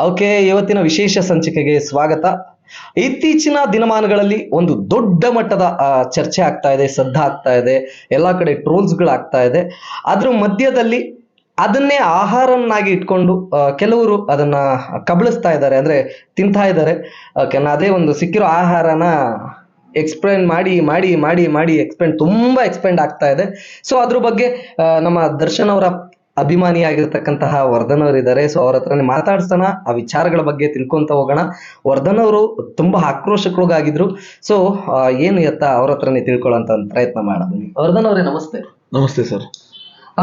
Okay, ಇವತ್ತಿನ ವಿಶೇಷ ಸಂಚಿಕೆಗೆ ಸ್ವಾಗತ. ಇತ್ತೀಚಿನ ದಿನಮಾನಗಳಲ್ಲಿ ಒಂದು ದೊಡ್ಡ ಮಟ್ಟದ ಚರ್ಚೆ ಆಗ್ತಾ ಇದೆ, ಸದ್ದ ಆಗ್ತಾ ಇದೆ, ಎಲ್ಲ ಕಡೆ ಟ್ರೋಲ್ಸ್ಗಳಾಗ್ತಾ ಇದೆ. ಅದ್ರ ಮಧ್ಯದಲ್ಲಿ ಅದನ್ನೇ ಆಹಾರನ್ನಾಗಿ ಇಟ್ಕೊಂಡು ಕೆಲವರು ಅದನ್ನ ಕಬಳಿಸ್ತಾ ಇದ್ದಾರೆ, ಅಂದ್ರೆ ತಿಂತಾ ಇದ್ದಾರೆ. ಓಕೆ ಅದೇ ಒಂದು ಸಿಕ್ಕಿರೋ ಆಹಾರನ ಎಕ್ಸ್ಪ್ಲೇನ್ ಮಾಡಿ ಮಾಡಿ ಮಾಡಿ ಮಾಡಿ ಎಕ್ಸ್ಪ್ಲೇನ್ ತುಂಬಾ ಎಕ್ಸ್ಪ್ಲೈನ್ ಆಗ್ತಾ ಇದೆ. ಸೊ ಅದ್ರ ಬಗ್ಗೆ ನಮ್ಮ ದರ್ಶನ್ ಅವರ ಅಭಿಮಾನಿಯಾಗಿರ್ತಕ್ಕಂತಹ ವರ್ಧನ್ ಅವರು ಇದ್ದಾರೆ ಸೊ ಅವ್ರ ಹತ್ರನೇ ಮಾತಾಡ್ಸೋಣ. ಆ ವಿಚಾರಗಳ ಬಗ್ಗೆ ತಿಳ್ಕೊಂತ ಹೋಗೋಣ. ವರ್ಧನ್ ಅವರು ತುಂಬಾ ಆಕ್ರೋಶಕ್ಕೊಳಗಾಗಿದ್ರು. ಸೊ ಏನು ಎತ್ತ ಅವ್ರ ಹತ್ರನೇ ತಿಳ್ಕೊಳ್ಳೋಂತ ಒಂದು ಪ್ರಯತ್ನ ಮಾಡೋಣ ವರ್ಧನ್ ಅವರೇ ನಮಸ್ತೆ. ನಮಸ್ತೆ ಸರ್.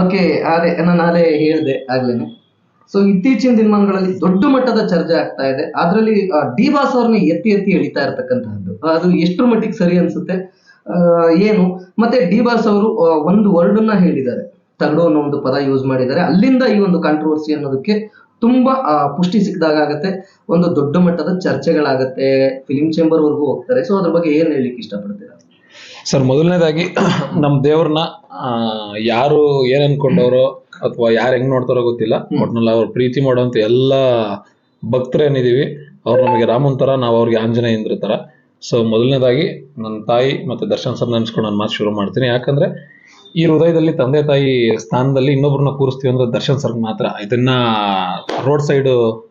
ಓಕೆ ಅದೇ ನಾನು ಅದೇ ಹೇಳಿದೆ ಆಗ್ಲೇನೆ. ಸೊ ಇತ್ತೀಚಿನ ದಿನಮಾನಗಳಲ್ಲಿ ದೊಡ್ಡ ಮಟ್ಟದ ಚರ್ಚೆ ಆಗ್ತಾ ಇದೆ. ಅದರಲ್ಲಿ ಡಿ ಬಾಸ್ ಅವ್ರನ್ನ ಎತ್ತಿ ಎತ್ತಿ ಎಳಿತಾ ಇರ್ತಕ್ಕಂತಹದ್ದು. ಅದು ಎಷ್ಟರ ಮಟ್ಟಿಗೆ ಸರಿ ಅನ್ಸುತ್ತೆ? ಏನು? ಮತ್ತೆ ಡಿ ಬಾಸ್ ಅವರು ಒಂದು ವರ್ಡ್ ಅನ್ನ ಹೇಳಿದ್ದಾರೆ. ತಗಡು ಅನ್ನೋ ಒಂದು ಪದ ಯೂಸ್ ಮಾಡಿದ್ದಾರೆ. ಅಲ್ಲಿಂದ ಈ ಒಂದು ಕಾಂಟ್ರವರ್ಸಿ ಅನ್ನೋದಕ್ಕೆ ತುಂಬಾ ಪುಷ್ಟಿ ಸಿಕ್ಕಿದಾಗ ಆಗತ್ತೆ ಒಂದು ದೊಡ್ಡ ಮಟ್ಟದ ಚರ್ಚೆಗಳಾಗತ್ತೆ ಫಿಲಿಂ ಚೇಂಬರ್ ವರ್ಗೂ ಹೋಗ್ತಾರೆ. ಸೊ ಅದ್ರ ಬಗ್ಗೆ ಏನ್ ಹೇಳಲಿಕ್ಕೆ ಇಷ್ಟಪಡ್ತೀರಾ? ಸರ್ ಮೊದಲನೇದಾಗಿ ನಮ್ಮ ದೇವ್ರನ್ನ ಯಾರು ಏನ್ ಅನ್ಕೊಂಡವ್ರೋ ಅಥವಾ ಯಾರು ಹೆಂಗ್ ನೋಡ್ತಾರೋ ಗೊತ್ತಿಲ್ಲ. ಒಟ್ನಲ್ಲಿ ಅವ್ರ ಪ್ರೀತಿ ಮಾಡೋಂತ ಎಲ್ಲ ಭಕ್ತರು ಏನಿದೀವಿ ಅವ್ರು ನಮಗೆ ರಾಮನ್ ತರ ನಾವು ಅವ್ರಿಗೆ ಆಂಜನೇಯಂದ್ರ ತರ. ಸೊ ಮೊದಲನೇದಾಗಿ ನನ್ನ ತಾಯಿ ಮತ್ತೆ ದರ್ಶನ್ ಸರ್ ನೆನ್ಸ್ಕೊಂಡು ನಾನು ಮಾತು ಶುರು ಮಾಡ್ತೀನಿ. ಯಾಕಂದ್ರೆ ಈ ಹೃದಯದಲ್ಲಿ ತಂದೆ ತಾಯಿ ಸ್ಥಾನದಲ್ಲಿ ಇನ್ನೊಬ್ರನ್ನ ಕೂರಿಸ್ತೀವಿ ಅಂದ್ರೆ ದರ್ಶನ್ ಸರ್ಗೆ ಮಾತ್ರ. ಇದನ್ನ ರೋಡ್ ಸೈಡ್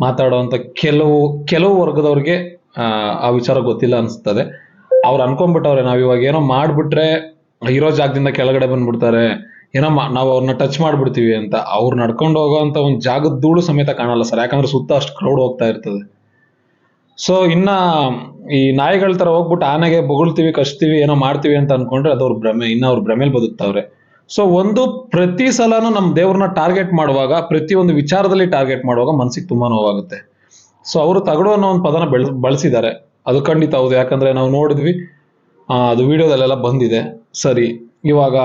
ಮಾತಾಡುವಂತ ಕೆಲವು ಕೆಲವು ವರ್ಗದವ್ರಿಗೆ ಆ, ವಿಚಾರ ಗೊತ್ತಿಲ್ಲ ಅನ್ಸ್ತದೆ. ಅವ್ರು ಅನ್ಕೊಂಡ್ಬಿಟ್ಟವ್ರೆ ನಾವ್ ಇವಾಗ ಏನೋ ಮಾಡ್ಬಿಟ್ರೆ ಇರೋ ಜಾಗದಿಂದ ಕೆಳಗಡೆ ಬಂದ್ಬಿಡ್ತಾರೆ. ಏನೋ ನಾವು ಅವ್ರನ್ನ ಟಚ್ ಮಾಡ್ಬಿಡ್ತೀವಿ ಅಂತ. ಅವ್ರು ನಡ್ಕೊಂಡು ಹೋಗೋಂತ ಒಂದು ಜಾಗದ ಧೂಳು ಸಮೇತ ಕಾಣಲ್ಲ ಸರ್. ಯಾಕಂದ್ರೆ ಸುತ್ತ ಅಷ್ಟು ಕ್ರೌಡ್ ಹೋಗ್ತಾ ಇರ್ತದೆ. ಸೊ ಇನ್ನ ಈ ನಾಯಿಗಳ ತರ ಹೋಗ್ಬಿಟ್ಟು ಆನೆಗೆ ಬೊಗಳ್ತೀವಿ, ಕಚ್ತೀವಿ, ಏನೋ ಮಾಡ್ತೀವಿ ಅಂತ ಅನ್ಕೊಂಡ್ರೆ ಅದು ಅವ್ರ ಭ್ರಮೆ, ಇನ್ನ ಅವ್ರ ಭ್ರಮೇಲಿ ಬದುಕ್ತಾವ್ರೆ. ಸೊ ಒಂದು ಪ್ರತಿ ಸಲನೂ ನಮ್ಮ ದೇವ್ರನ್ನ ಟಾರ್ಗೆಟ್ ಮಾಡುವಾಗ, ಪ್ರತಿ ಒಂದು ವಿಚಾರದಲ್ಲಿ ಟಾರ್ಗೆಟ್ ಮಾಡುವಾಗ ಮನ್ಸಿಗೆ ತುಂಬಾ ನೋವಾಗುತ್ತೆ. ಸೊ ಅವರು ತಗಡು ಅನ್ನೋ ಒಂದು ಪದನ ಬೆಳ ಬಳಸಿದ್ದಾರೆ. ಅದು ಖಂಡಿತ ಹೌದು. ಯಾಕಂದ್ರೆ ನಾವು ನೋಡಿದ್ವಿ ಅದು ವಿಡಿಯೋದಲ್ಲೆಲ್ಲ ಬಂದಿದೆ. ಸರಿ, ಇವಾಗ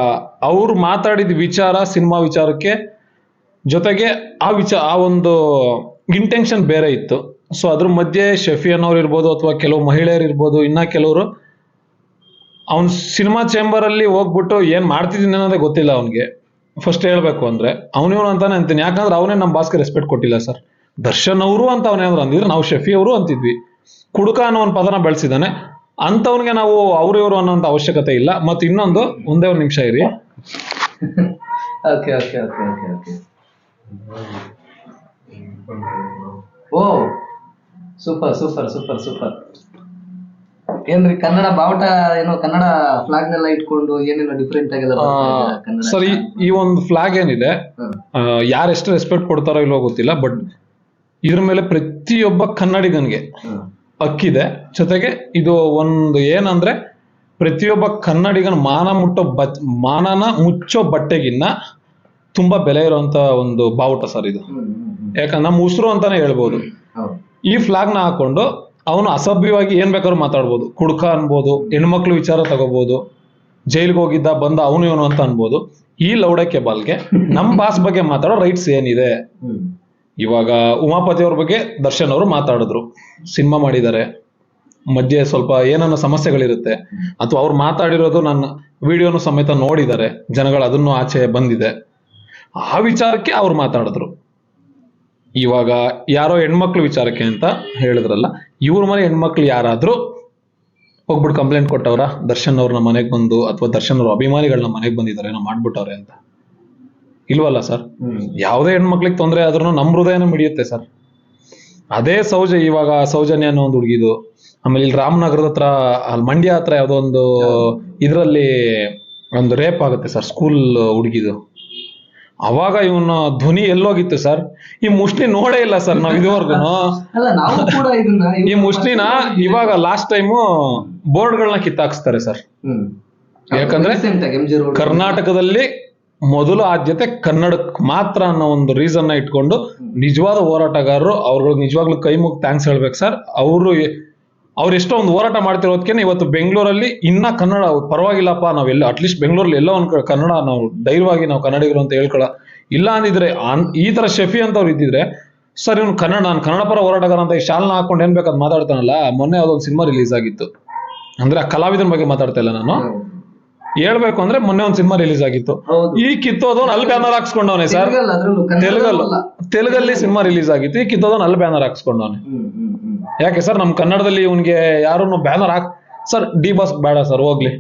ಅವ್ರು ಮಾತಾಡಿದ ವಿಚಾರ, ಸಿನಿಮಾ ವಿಚಾರಕ್ಕೆ ಜೊತೆಗೆ ಆ ವಿಚಾರ ಆ ಒಂದು ಇಂಟೆನ್ಷನ್ ಬೇರೆ ಇತ್ತು. ಸೊ ಅದ್ರ ಮಧ್ಯೆ ಶಫಿ ಅನ್ನೋರು ಇರ್ಬೋದು ಅಥವಾ ಕೆಲವು ಮಹಿಳೆಯರು ಇರ್ಬೋದು, ಇನ್ನ ಕೆಲವರು, ಅವನ್ ಸಿನಿಮಾ ಚೇಂಬರ್ ಅಲ್ಲಿ ಹೋಗ್ಬಿಟ್ಟು ಏನ್ ಮಾಡ್ತಿದ್ದೀನಿ ಅನ್ನೋದೇ ಗೊತ್ತಿಲ್ಲ ಅವನಿಗೆ. ಫಸ್ಟ್ ಹೇಳ್ಬೇಕು ಅಂದ್ರೆ ಅವನಿವನು ಅಂತಾನೆ ಅಂತೀನಿ. ಯಾಕಂದ್ರೆ ಅವನೇ ನಮ್ಮ ಬಾಸ್ಗೆ ರೆಸ್ಪೆಕ್ಟ್ ಕೊಟ್ಟಿಲ್ಲ ಸರ್ ದರ್ಶನ್ ಅವರು ಅಂತ ಅವನೇನಾದ್ರು ಅಂದಿದ್ರು ನಾವು ಶಫಿ ಅವರು ಅಂತಿದ್ವಿ. ಕುಡುಕ ಅನ್ನೋ ಒಂದು ಪದನ ಬೆಳೆಸಿದಾನೆ ಅಂತವನಿಗೆ ನಾವು ಅವ್ರು ಇವರು ಅನ್ನೋಂಥ ಅವಶ್ಯಕತೆ ಇಲ್ಲ. ಮತ್ತೆ ಇನ್ನೊಂದು, ಒಂದೇ ಒಂದು ನಿಮಿಷ ಇರಿ. Okay okay okay okay oh super super super super ಏನ್ರಿ ಕನ್ನಡ ಬಾವುಟ ಏನೋ ಕನ್ನಡ ಫ್ಲಾಗ್ ನೆಲ್ಲ ಇಟ್ಕೊಂಡು ಏನೇನೋ ಡಿಫ್ರೆಂಟ್ ಆಗಿದೆ ಸರ್ ಈ ಒಂದು ಫ್ಲಾಗ್ ಏನಿದೆ. ಯಾರು ಎಷ್ಟು ರೆಸ್ಪೆಕ್ಟ್ ಕೊಡ್ತಾರೋ ಇಲ್ವೋ ಗೊತ್ತಿಲ್ಲ ಬಟ್ ಇದ್ರ ಮೇಲೆ ಪ್ರತಿಯೊಬ್ಬ ಕನ್ನಡಿಗನ್ಗೆ. ಹಕ್ಕಿದೆ ಜೊತೆಗೆ ಇದು ಒಂದು ಏನಂದ್ರೆ ಪ್ರತಿಯೊಬ್ಬ ಕನ್ನಡಿಗನ ಮಾನ ಮುಟ್ಟೋ ಬಟ್ ಮಾನನ ಮುಚ್ಚೋ ಬಟ್ಟೆಗಿನ್ನ ತುಂಬಾ ಬೆಲೆ ಇರುವಂತ ಒಂದು ಬಾವುಟ ಸರ್ ಇದು. ಯಾಕಂದ್ರೆ ನಮ್ಮ ಉಸಿರು ಅಂತಾನೆ ಹೇಳ್ಬೋದು. ಈ ಫ್ಲಾಗ್ನ ಹಾಕೊಂಡು ಅವನು ಅಸಭ್ಯವಾಗಿ ಏನ್ ಬೇಕಾದ್ರು ಮಾತಾಡ್ಬೋದು. ಕುಡ್ಕ ಅನ್ಬೋದು, ಹೆಣ್ಮಕ್ಳು ವಿಚಾರ ತಗೋಬಹುದು ಜೈಲ್ಗೆ ಹೋಗಿದ್ದ ಬಂದ ಅವನು ಇವನು ಅಂತ ಅನ್ಬೋದು. ಈ ಲೌಡಕ್ಕೆ ಬಾಲ್ಗೆ ನಮ್ ಬಾಸ್ ಬಗ್ಗೆ ಮಾತಾಡೋ ರೈಟ್ಸ್ ಏನಿದೆ. ಇವಾಗ ಉಮಾಪತಿ ಅವ್ರ ಬಗ್ಗೆ ದರ್ಶನ್ ಅವರು ಮಾತಾಡಿದ್ರು. ಸಿನಿಮಾ ಮಾಡಿದ್ದಾರೆ. ಮಧ್ಯೆ ಸ್ವಲ್ಪ ಏನನ್ನ ಸಮಸ್ಯೆಗಳಿರುತ್ತೆ. ಅಥವಾ ಅವ್ರು ಮಾತಾಡಿರೋದು ನನ್ನ ವಿಡಿಯೋನು ಸಮೇತ ನೋಡಿದ್ದಾರೆ. ಜನಗಳು ಅದನ್ನು ಆಚೆ ಬಂದಿದೆ. ಆ ವಿಚಾರಕ್ಕೆ ಅವ್ರು ಮಾತಾಡಿದ್ರು. ಇವಾಗ ಯಾರೋ ಹೆಣ್ಮಕ್ಳು ವಿಚಾರಕ್ಕೆ ಅಂತ ಹೇಳಿದ್ರಲ್ಲ ಇವ್ರ ಮನೆ ಹೆಣ್ಮಕ್ಳು ಯಾರಾದ್ರೂ ಹೋಗ್ಬಿಟ್ಟು ಕಂಪ್ಲೇಂಟ್ ಕೊಟ್ಟವ್ರ? ದರ್ಶನ್ ಅವ್ರ ಮನೆಗೆ ಬಂದು ಅಥವಾ ದರ್ಶನ್ ಅವ್ರ ಅಭಿಮಾನಿಗಳನ್ನ ಮನೆಗೆ ಬಂದಿದ್ದಾರೆ ಏನೋ ಮಾಡ್ಬಿಟ್ಟವ್ರೆ ಅಂತ. ಇಲ್ವಲ್ಲ ಸರ್? ಹ್ಮ್. ಯಾವುದೇ ಹೆಣ್ಮಕ್ಳಿಗೆ ತೊಂದರೆ ಆದ್ರೂ ನಮ್ಮ ಹೃದಯನ ಮಿಡಿಯುತ್ತೆ ಸರ್. ಅದೇ ಸೌಜ ಇವಾಗ ಸೌಜನ್ಯ ಅನ್ನೋ ಒಂದು ಹುಡುಗಿದು ಆಮೇಲೆ ಇಲ್ಲಿ ರಾಮನಗರದ ಹತ್ರ ಅಲ್ಲಿ ಮಂಡ್ಯ ಹತ್ರ ಯಾವುದೋ ಒಂದು ಇದರಲ್ಲಿ ಒಂದು ರೇಪ್ ಆಗುತ್ತೆ ಸರ್ ಸ್ಕೂಲ್ ಹುಡುಗಿದು. ಅವಾಗ ಇವನ ಧ್ವನಿ ಎಲ್ಲೋಗಿತ್ತು ಸರ್. ಈ ಮುಷ್ಣಿ ನೋಡೇ ಇಲ್ಲ ಸರ್ ನಾವ್ ಇದುವರೆಗೂ ಈ ಮುಷ್ಟಿನ ಇವಾಗ ಲಾಸ್ಟ್ ಟೈಮು ಬೋರ್ಡ್ಗಳನ್ನ ಕಿತ್ತಾಕ್ಸ್ತಾರೆ ಸರ್. ಯಾಕಂದ್ರೆ ಕರ್ನಾಟಕದಲ್ಲಿ ಮೊದಲು ಆದ್ಯತೆ ಕನ್ನಡಕ್ಕೆ ಮಾತ್ರ ಅನ್ನೋ ಒಂದು ರೀಸನ್ನ ಇಟ್ಕೊಂಡು ನಿಜವಾದ ಹೋರಾಟಗಾರರು ಅವ್ರಿಗೆ ನಿಜವಾಗ್ಲೂ ಕೈ ಮುಗ್ ಥ್ಯಾಂಕ್ಸ್ ಹೇಳ್ಬೇಕು ಸರ್. ಅವರು ಅವ್ರು ಎಷ್ಟೋ ಒಂದು ಹೋರಾಟ ಮಾಡ್ತಿರೋದಕ್ಕೆ ಇವತ್ತು ಬೆಂಗಳೂರಲ್ಲಿ ಇನ್ನ ಕನ್ನಡ ಪರವಾಗಿಲ್ಲಪ್ಪ ನಾವೆಲ್ಲ ಅಟ್ಲೀಸ್ಟ್ ಬೆಂಗಳೂರಲ್ಲಿ ಎಲ್ಲೋ ಒಂದು ಕನ್ನಡ ನಾವು ಧೈರ್ಯವಾಗಿ ನಾವು ಕನ್ನಡಿಗರು ಅಂತ ಹೇಳ್ಕೊಳ. ಇಲ್ಲ ಅಂದಿದ್ರೆ ಈ ತರ ಶೆಫಿ ಅಂತ ಅವ್ರು ಇದ್ದಿದ್ರೆ ಸರ್ ಇವ್ನು ಕನ್ನಡ ನಾನು ಕನ್ನಡ ಪರ ಹೋರಾಟಗಾರ ಅಂತ ಈ ಶಾಲ್ನ ಹಾಕೊಂಡು ಏನ್ ಬೇಕಂತ ಮಾತಾಡ್ತಾನಲ್ಲ ಮೊನ್ನೆ ಅದೊಂದು ಸಿನಿಮಾ ರಿಲೀಸ್ ಆಗಿತ್ತು. ಅಂದ್ರೆ ಆ ಕಲಾವಿದನ ಬಗ್ಗೆ ಮಾತಾಡ್ತಾ ಇಲ್ಲ ನಾನು. ಹೇಳ್ಬೇಕು ಅಂದ್ರೆ ಮೊನ್ನೆ ಒಂದ್ ಸಿನಿಮಾ ರಿಲೀಸ್ ಆಗಿತ್ತು. ಈ ಕಿತ್ತೋದವ್ನು ಅಲ್ಲಿ ಬ್ಯಾನರ್ ಹಾಕ್ಸ್ಕೊಂಡವನೆ ಸರ್. ತೆಲುಗಲ್ಲ. ತೆಲುಗಲ್ಲ ಸಿನಿಮಾ ರಿಲೀಸ್ ಆಗಿತ್ತು ಈ ಕಿತ್ತೋದವ್ನು ಅಲ್ಲಿ ಬ್ಯಾನರ್ ಹಾಕ್ಸ್ಕೊಂಡವನೆ. ಯಾಕೆ ಸರ್ ನಮ್ಮ ಕನ್ನಡದಲ್ಲಿ ಇವನ್ಗೆ ಯಾರು ಬ್ಯಾನರ್ ಹಾಕ್ ಸರ್ ಡಿ ಬಾಸ್ ಬೇಡ ಸರ್ ಹೋಗ್ಲಿ.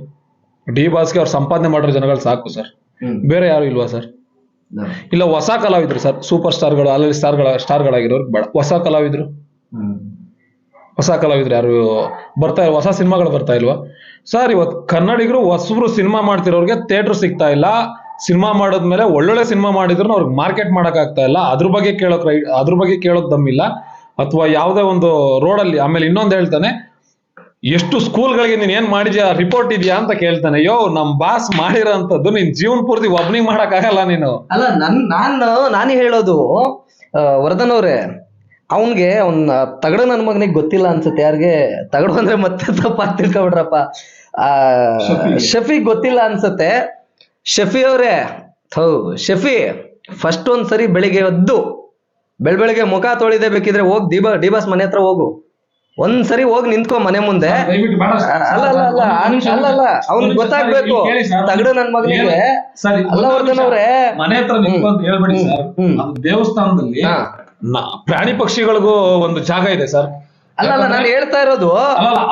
ಡಿ ಬಾಸ್ಗೆ ಅವ್ರು ಸಂಪಾದನೆ ಮಾಡಿರೋ ಜನಗಳು ಸಾಕು ಸರ್. ಬೇರೆ ಯಾರು ಇಲ್ವಾ ಸರ್? ಇಲ್ಲ ಹೊಸ ಕಲಾವಿದ್ರು ಸರ್ ಸೂಪರ್ ಸ್ಟಾರ್ಗಳು ಅಲ್ಲಿ ಸ್ಟಾರ್ಗಳ ಸ್ಟಾರ್ಗಳಾಗಿರೋರು ಬೇಡ. ಹೊಸ ಕಲಾವಿದ್ರು. ಹೊಸ ಕಲಾವಿದ್ರು ಯಾರು? ಬರ್ತಾ ಹೊಸ ಸಿನಿಮಾಗಳು ಬರ್ತಾ ಇಲ್ವಾ? ಸರ್ ಇವತ್ತು ಕನ್ನಡಿಗರು ಹೊಸಬ್ರು ಸಿನಿಮಾ ಮಾಡ್ತಿರೋರ್ಗೆ ಥಿಯೇಟರ್ ಸಿಗ್ತಾ ಇಲ್ಲ. ಸಿನಿಮಾ ಮಾಡಿದ್ಮೇಲೆ ಒಳ್ಳೊಳ್ಳೆ ಸಿನಿಮಾ ಮಾಡಿದ್ರು ಅವ್ರಿಗೆ ಮಾರ್ಕೆಟ್ ಮಾಡೋಕ್ಕಾಗ್ತಾ ಇಲ್ಲ. ಅದ್ರ ಬಗ್ಗೆ ಕೇಳೋಕ್ ರೈ ಅದ್ರ ಬಗ್ಗೆ ಕೇಳೋಕ್ ದಮ್ಮಿಲ್ಲ ಅಥವಾ ಯಾವುದೇ ಒಂದು ರೋಡಲ್ಲಿ ಆಮೇಲೆ ಇನ್ನೊಂದು ಹೇಳ್ತಾನೆ ಎಷ್ಟು ಸ್ಕೂಲ್ಗಳಿಗೆ ನೀನ್ ಏನ್ ಮಾಡಿದ್ಯಾ? ರಿಪೋರ್ಟ್ ಇದೆಯಾ? ಅಂತ ಕೇಳ್ತಾನೆ. ಯೋ ನಮ್ ಬಾಸ್ ಮಾಡಿರೋ ಅಂತದ್ದು ನೀನ್ ಜೀವನ ಪೂರ್ತಿ ಒಬ್ನಿಗೆ ಮಾಡಕ್ ಆಗಲ್ಲ ನೀನು. ಅಲ್ಲ ನನ್ ನಾನು ನಾನು ಹೇಳೋದು ವರ್ಧನ್ ಅವ್ರೆ ಅವನ್ಗೆ ಅವ್ನ್ ತಗಡು ನನ್ ಮಗನಿಗೆ ಗೊತ್ತಿಲ್ಲ ಅನ್ಸುತ್ತೆ. ಯಾರಿಗೆ ತಗಡು ಅಂದ್ರೆ ಮತ್ತೆ ತಪ್ಪಾ ತಿಳ್ಕೊಬಿಡ್ರಪ್ಪ ಆ ಶಫಿ. ಗೊತ್ತಿಲ್ಲ ಅನ್ಸುತ್ತೆ. ಶಫಿ ಅವ್ರೆ ಹೌ ಶಫಿ ಫಸ್ಟ್ ಒಂದ್ಸರಿ ಬೆಳಿಗ್ಗೆ ಎದ್ದು ಬೆಳ್ ಬೆಳಿಗ್ಗೆ ಮುಖ ತೊಳಿದೆ ಬೇಕಿದ್ರೆ ಹೋಗ್ ದೀಪ ಡಿಬಾಸ್ ಮನೆ ಹತ್ರ ಹೋಗು. ಒಂದ್ಸರಿ ಹೋಗಿ ನಿಂತ್ಕೊ ಮನೆ ಮುಂದೆ. ಅಲ್ಲ ಅಲ್ಲ ಅಲ್ಲ ಅಲ್ಲ ಅಲ್ಲ ಅವ್ನ್ ಗೊತ್ತಾಗ್ಬೇಕು. ತಗಡು ನನ್ ಮಗನಿಗೆ ಅಲ್ಲ ವರ್ಧನ್ ಅವ್ರೆ ಮನೆ ಹತ್ರ ಹೇಳ್ಬೇಡಿ ಸರ್. ದೇವಸ್ಥಾನದಲ್ಲಿ ಪ್ರಾಣಿ ಪಕ್ಷಿಗಳಿಗೂ ಒಂದು ಜಾಗ ಇದೆ ಸರ್. ಅಲ್ಲ ಅಲ್ಲ ನಾನು ಹೇಳ್ತಾ ಇರೋದು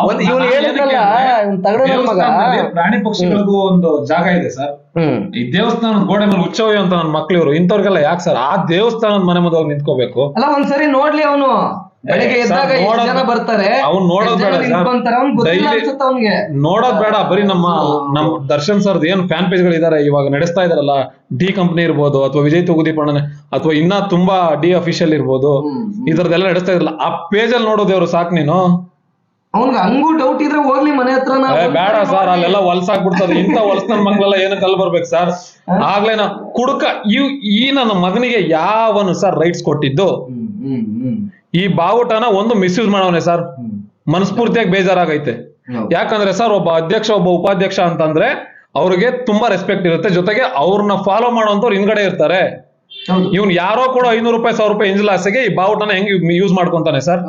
ಒಂದ್ ಇವ್ನು ಹೇಳಿದ್ನಲ್ಲ ಇವ್ನ್ ತಗಡು ಮಗ. ಪ್ರಾಣಿ ಪಕ್ಷಿಗಳಿಗೂ ಒಂದು ಜಾಗ ಇದೆ ಸರ್. ಈ ದೇವಸ್ಥಾನದ ಗೋಡೆ ಮೇಲೆ ಹುಚ್ಚವ್ಯ ಅಂತ ನನ್ನ ಮಕ್ಳು ಇವರು ಇಂಥವ್ರಿಗೆಲ್ಲ ಯಾಕೆ ಸರ್? ಆ ದೇವಸ್ಥಾನದ ಮನೆ ಮುಂದೆ ಹೋಗಿ ನಿಂತ್ಕೋಬೇಕು? ಅಲ್ಲ ಒಂದ್ಸರಿ ನೋಡ್ಲಿ ಅವನು. ಬೆಳಿಗ್ಗೆ ಸರ್, ಎದ್ದಾಗ ಎಷ್ಟು ನೋಡೋದ್- ಜನ ಬರ್ತಾರೆ ಅವ್ನ್ ನೋಡೋದ್ ಬೇಡ ಸರ್. ಅವ್ನ್ ಗೊತ್ತಿಲ್ಲ Daily- ಅನ್ಸುತ್ತೆ ಅವ್ನ್ಗೆ. ನೋಡೋದ್ ಬೇಡ ಬರೀ ನಮ್ಮ ನಮ್ ದರ್ಶನ್ ಸರ್ದ್ ಏನ್ ಫ್ಯಾನ್ ಪೇಜ್ ಗಳಿದಾರೆ ಇವಾಗ ನಡೆಸ್ತಾ ಇದಾರಲ್ಲ ಡಿ ಕಂಪನಿ ಇರ್ಬೋದು ಅಥವಾ ವಿಜಯ್ ತುಗುದೀಪ್ ಅಣ್ಣನೆ ಅಥವಾ ಇನ್ನ ತುಂಬಾ ಡಿ ಅಫಿಷಿಯಲ್ ಇರ್ಬೋದು ಇದ್ರದ್ದೆಲ್ಲ ನಡೆಸ್ತಾ ಇದ್ರಲ್ಲ ಆ ಪೇಜ್ ಅಲ್ಲಿ ನೋಡೋದೇವ್ರು ಸಾಕ್ ನೀನು? ಅವ್ನ್ಗೆ ಹಂಗೂ ಡೌಟ್ ಇದ್ರೆ ಹೋಗ್ಲಿ ಮನೆ ಹತ್ರ ಏ, ಬೇಡ ಸರಿ. ಅಲ್ಲೆಲ್ಲ ಹೊಲ್ಸಾಕ್ಬಿಡ್ತದೆ ಇಂಥ ಹೊಲ್ಸ್ ನನ್ ಮಂಗ್ಲೆಲ್ಲ ಏನಕ್ಕೆ ಅಲ್ಲಿ ಬರ್ಬೇಕು ಸರ್? ಆಗ್ಲೇ ನಾ ಕುಡುಕ ಇವ್ ಈ ನನ್ನ ಮಗನಿಗೆ ಯಾವನು ಸರ್ ರೈಟ್ಸ್ ಕೊಟ್ಟಿದ್ದು? ಹ್ಮ್ ಹ್ಮ್ ಹ್ಮ್. ಈ ಬಾವುಟನ ಒಂದು ಮಿಸ್ಯೂಸ್ ಮಾಡವನೆ ಸರ್ ಮನಸ್ಫೂರ್ತಿಯಾಗಿ ಬೇಜಾರಾಗೈತೆ. ಯಾಕಂದ್ರೆ ಸರ್ ಒಬ್ಬ ಅಧ್ಯಕ್ಷ ಒಬ್ಬ ಉಪಾಧ್ಯಕ್ಷ ಅಂತಂದ್ರೆ ಅವ್ರಿಗೆ ತುಂಬಾ ರೆಸ್ಪೆಕ್ಟ್ ಇರುತ್ತೆ. ಜೊತೆಗೆ ಅವ್ರನ್ನ ಫಾಲೋ ಮಾಡುವಂತವ್ರು ಹಿಂದ್ಗಡೆ ಇರ್ತಾರೆ. ಇವ್ನ್ ಯಾರೋ ಕೂಡ ಐನೂರು ರೂಪಾಯಿ ಸಾವಿರ ರೂಪಾಯಿ ಇಂಜಲಾಸೆಗೆ ಈ ಬಾವುಟನ ಹೆಂಗ್ ಯೂಸ್ ಮಾಡ್ಕೊಂತಾನೆ ಸರ್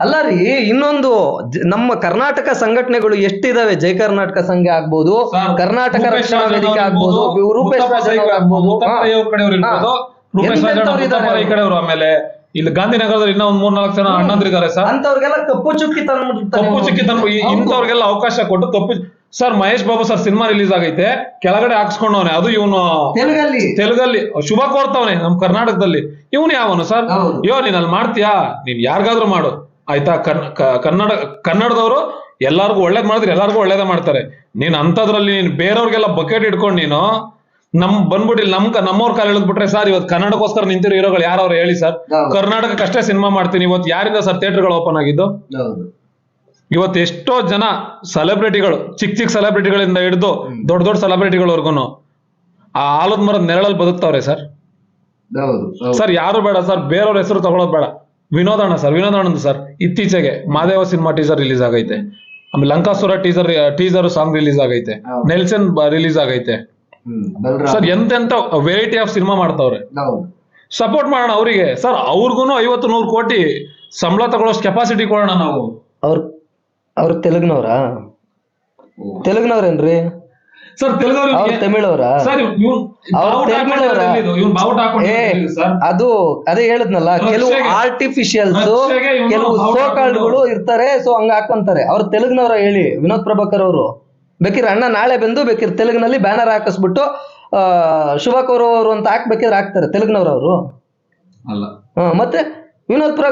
ಅಲ್ಲ ರೀ ಇನ್ನೊಂದು ಜ- ನಮ್ಮ ಕರ್ನಾಟಕ ಸಂಘಟನೆಗಳು ಎಷ್ಟಿದಾವೆ? ಜೈ ಕರ್ನಾಟಕ ಸಂಘ ಆಗ್ಬೋದು ಕರ್ನಾಟಕ ರಕ್ಷಣಾ ವೇದಿಕೆ ಆಗ್ಬೋದು ರೂಪೇಶ್ ರಾಜನ್ ಅವ್ರು ಆಗ್ಬೋದು. ಹಾ. ಕಡೆಯವ್ರು ಇರ್ಬೋದು ಹಾ. ರೂಪೇಶ್ ರಾಜಣ್ಣ, ಎಂತೆಂಥವ್ರು ಇದಾರೆ ಈ ಕಡೆಯವರು ಆಮೇಲೆ ಇಲ್ಲಿ ಗಾಂಧಿನಗರದಲ್ಲಿ ಇನ್ನೂ ಒಂದ್ ಮೂರ್ ನಾಲ್ಕು ಜನ ಅಣ್ಣಂದ್ರಿದ್ದಾರೆ ಸರ್. ಅಂತವ್ರಿಗೆಲ್ಲ ಕಪ್ಪು ಚುಕ್ಕಿ ತಂದ್ಬಿಡ್ತಾನೆ ಕಪ್ಪು ಚುಕ್ಕಿ ತನಕ ಇಂಥವ್ರಿಗೆಲ್ಲ ಅವಕಾಶ ಕೊಟ್ಟು ಕಪ್ಪು sir Mahesh Babu sir cinema release ಆಗೈತೆ ಕೆಳಗಡೆ ಹಾಕ್ಸ್ಕೊಂಡವನೆ ಅದು ಇವನು ತೆಲುಗಲ್ಲಿ. ತೆಲುಗಲ್ಲಿ. ಶುಭ ಕೋರ್ತವನೆ ನಮ್ ಕರ್ನಾಟಕದಲ್ಲಿ. ಇವನು ಯಾವನು ಸರ್? ಯೋ ಅಯ್ಯೋ ನೀನ್ ಅಲ್ಲಿ ಮಾಡ್ತೀಯಾ? ನೀನ್ ಯಾರಿಗಾದ್ರೂ ಮಾಡು. ಆಯ್ತಾ? ಕನ್- ಕನ್ನಡ ಕನ್ನಡದವರು ಎಲ್ಲಾರ್ಗು ಒಳ್ಳೇದ್ ಮಾಡಿದ್ರೆ ಎಲ್ಲಾರ್ಗು ಒಳ್ಳೇದೇ ಮಾಡ್ತಾರೆ. ನೀನ್ ಅಂತದ್ರಲ್ಲಿ ನೀನ್ ಬೇರೆಯವ್ರಿಗೆಲ್ಲ ಬಕೆಟ್ ಇಟ್ಕೊಂಡು ನೀನು ನಮ್ ಬಂದ್ಬಿಟ್ಟು ಇಲ್ಲಿ ನಮ್ ನಮ್ಮವ್ರ ಕಾಲ ಬಿಟ್ರೆ ಸರ್ ಇವತ್ತು ಕನ್ನಡಕ್ಕೋಸ್ಕರ ನಿಂತಿರೋ ಹೀರೋಗಳು ಯಾರವ್ರು ಹೇಳಿ ಸರ್? ಕರ್ನಾಟಕಕ್ಕೆ ಕರ್ನಾಟಕಕ್ಕಷ್ಟೇ ಸಿನಿಮಾ ಮಾಡ್ತೀನಿ ಇವತ್ತು ಯಾರಿಂದ ಸರ್ ಥಿಯೇಟರ್ಗಳು ಓಪನ್ ಆಗಿದ್ದು? ಇವತ್ತು ಎಷ್ಟೋ ಜನ ಸೆಲೆಬ್ರಿಟಿಗಳು ಚಿಕ್ಕ ಚಿಕ್ಕ ಸೆಲೆಬ್ರಿಟಿಗಳಿಂದ ಹಿಡಿದು ದೊಡ್ಡ ದೊಡ್ಡ ಸೆಲೆಬ್ರಿಟಿಗಳವರೆಗೂ ಆ ಆಲದ ಮರದ ನೆರಳಲ್ಲಿ ಬದುಕ್ತಾವ್ರೆ ಸರ್. ಸರ್ ಯಾರು ಬೇಡ ಸರ್ ಬೇರೆಯವ್ರ ಹೆಸರು ತಗೊಳೋದ್ ಬೇಡ. ವಿನೋದಣ್ಣ ಸರ್ ವಿನೋದಣ್ಣ ಸರ್ ಇತ್ತೀಚೆಗೆ ಮಾದೇವ ಸಿನಿಮಾ ಟೀಸರ್ ರಿಲೀಸ್ ಆಗೈತೆ. ಆಮೇಲೆ Lankasura teaser teaser song release ಆಗೈತೆ. ನೆಲ್ಸನ್ ರಿಲೀಸ್ ಆಗೈತೆ. ಸರ್ ಎಂತೆಂತ ವೆರೈಟಿ ಆಫ್ ಸಿನಿಮಾ ಮಾಡ್ತಾವ್ರೆ? ಹೌದು. ಸಪೋರ್ಟ್ ಮಾಡೋಣ ಅವರಿಗೆ. ಸರ್ ಅವ್ರಿಗೂ ಐವತ್ತು ನೂರು ಕೋಟಿ ಸಂಬಳ ತಗೊಳ್ಳೋಷ್ಟು ಕೆಪಾಸಿಟಿ ಕೊಡೋಣ ನಾವು. ಅವ್ರ ಅವ್ರ ತೆಲುಗ್ನವ್ರಾ? ತೆಲುಗ್ನವ್ರೇನ್ರಿ? ಸರ್ ತೆಲುಗು ಅವ್ರ ತಮಿಳವ್ರ? ಅದು ಅದೇ ಹೇಳದ್ನಲ್ಲ ಕೆಲವು ಆರ್ಟಿಫಿಷಿಯಲ್ಸ್ ಕೆಲವು ಸೋ ಸೋಕಾಲ್ಡ್ಗಳು ಇರ್ತಾರೆ ಸೊ ಹಂಗ ಹಾಕೊಂತಾರೆ. ಅವ್ರ ತೆಲುಗ್ನವ್ರ ಹೇಳಿ ವಿನೋದ್ ಪ್ರಭಾಕರ್ ಅವರು? ಬೇಕಿದ್ರೆ ಅಣ್ಣ ನಾಳೆ ಬಂದು ಬೇಕಿದ್ರೆ ತೆಲುಗಿನಲ್ಲಿ ಬ್ಯಾನರ್ ಹಾಕಿಸ್ಬಿಟ್ಟು ಶುಭ ಕೌರವ್ ಅವರು ಅಂತ ಹಾಕ್ಬೇಕಿದ್ರೆ ಹಾಕ್ತಾರೆ ತೆಲುಗಿನವ್ರು ಅವರು ಅಲ್ಲ. ಹಾ ಮತ್ತೆ ವಿನೋದ್ ಪ್ರಭಾ